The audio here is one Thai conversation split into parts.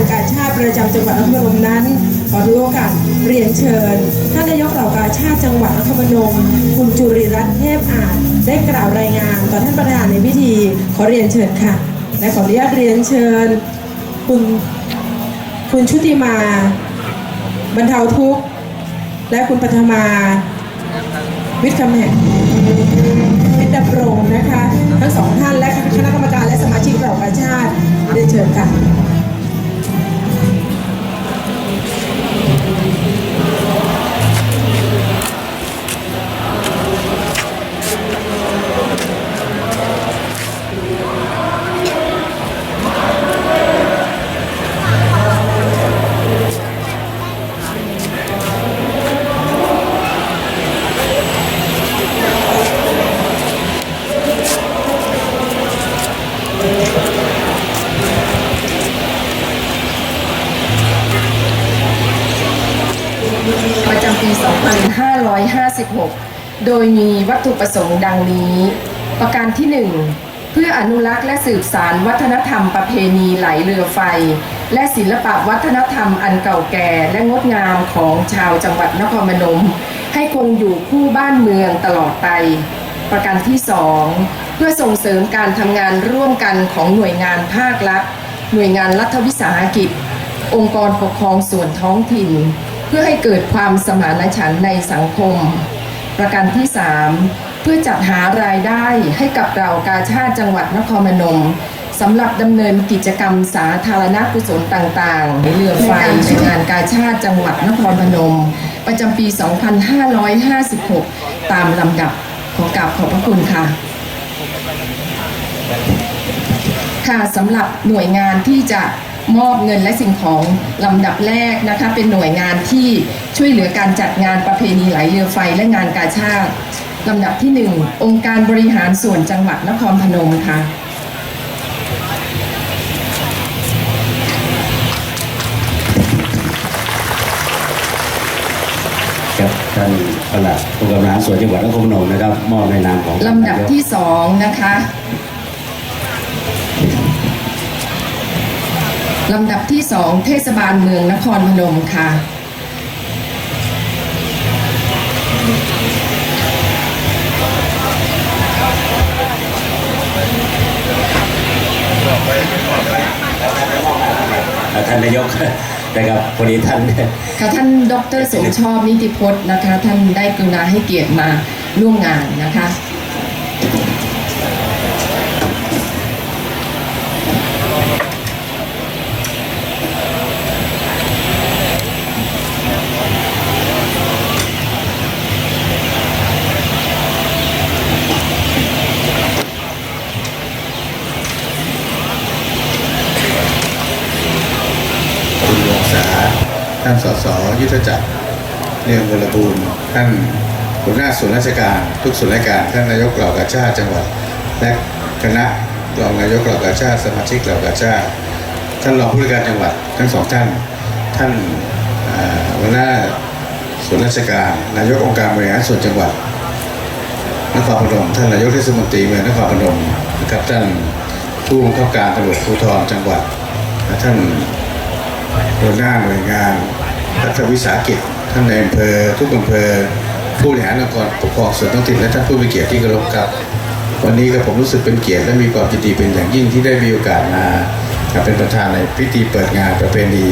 านการชาติประจำจังหวัดนครพนมนั้นขอถือโอกาสเรียนเชิญท่านนายกเหล่ากาชาติจังหวัดนครพนมคุณจุริรัตน์เทพอาจได้กล่าวรายงานต่อท่านประธานในพิธี ขอเรียนเชิญค่ะและขออนุญาตเรียนเชิญ คุณคุณชุติมา บรรเทาทุกข์ และคุณปัทมา วิทย์คำแหง ประจำปี 2556 โดยมีวัตถุประสงค์ดังนี้ ประการที่ 1 เพื่ออนุรักษ์และสืบสารวัฒนธรรมประเพณีไหลเรือไฟ และศิลปะวัฒนธรรมอันเก่าแก่และงดงามของชาวจังหวัดนครพนม ให้คงอยู่คู่บ้านเมืองตลอดไป ประการที่ 2 เพื่อส่งเสริมการทำงานร่วมกันของหน่วยงานภาครัฐหน่วยงานรัฐวิสาหกิจ องค์กรปกครองส่วนท้องถิ่น เพื่อให้เกิดความสมานฉันท์ในสังคม ประการที่ 3 เพื่อจัดหารายได้ให้กับเรากาชาติจังหวัดนครพนมสำหรับดำเนินกิจกรรมสาธารณกุศลต่างๆ ในเรือไฟในงานกาชาติจังหวัดนครพนม ประจำปี 2556 ตามลำดับขอกราบขอบพระคุณค่ะ ค่ะสำหรับหน่วยงานที่จะ มอบเงินและสิ่งของลำดับแรกนะคะ เป็นหน่วยงานที่ช่วยเหลือการจัดงานประเพณีไหลเรือไฟและงานกาชาติลำดับที่ 1 องค์การบริหารส่วนจังหวัดนครพนมค่ะครับท่านปลัดผู้กำกับส่วนจังหวัดนครพนมนะครับ มอบในนามของลำดับที่สองนะคะ ลำดับที่สองเทศบาลเมืองนครพนมค่ะอ่าท่านนายกนะครับพอดีท่านค่ะท่านดรสมชอบนิติพจน์นะคะ ท่านได้กรุณาให้เกียรติมาร่วมงานนะคะ คุณวงศาท่านสสยุทธจักรเนียมวรบูรณ์ท่านหัวหน้าส่วนราชการ ทุกส่วนราชการท่านนายกเหล่ากาชาติจังหวัด และคณะรองนายกเหล่ากาชาติสมาชิกเหล่ากาชาติท่านรองผู้ว่าการจังหวัดทั้งสองท่านท่านหัวหน้าส่วนราชการ นายกองค์การบริหารส่วนจังหวัดนครพนมท่านนายกเทศมนตรีเมืองนครพนมนะครับท่านผู้บังคับการตำรวจภูธรจังหวัดและท่าน หัวหน้าหน่วยงานรัฐวิสาหกิจท่านในอำเภอทุกอำเภอผู้บริหารองค์กรปกครองส่วนท้องถิ่นและท่านผู้มีเกียรติที่เคารพครับ วันนี้ก็ผมรู้สึกเป็นเกียรติและมีความยินดีเป็นอย่างยิ่งที่ได้มีโอกาสมาเป็นประธานในพิธีเปิดงานประเพณี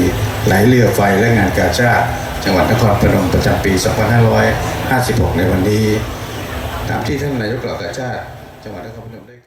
ไหลเรือไฟและงานกาชาติจังหวัดนครพนมประจำปี 2556 ในวันนี้ ตามที่ท่านนายกเหล่ากาชาติจังหวัดนครพนมได้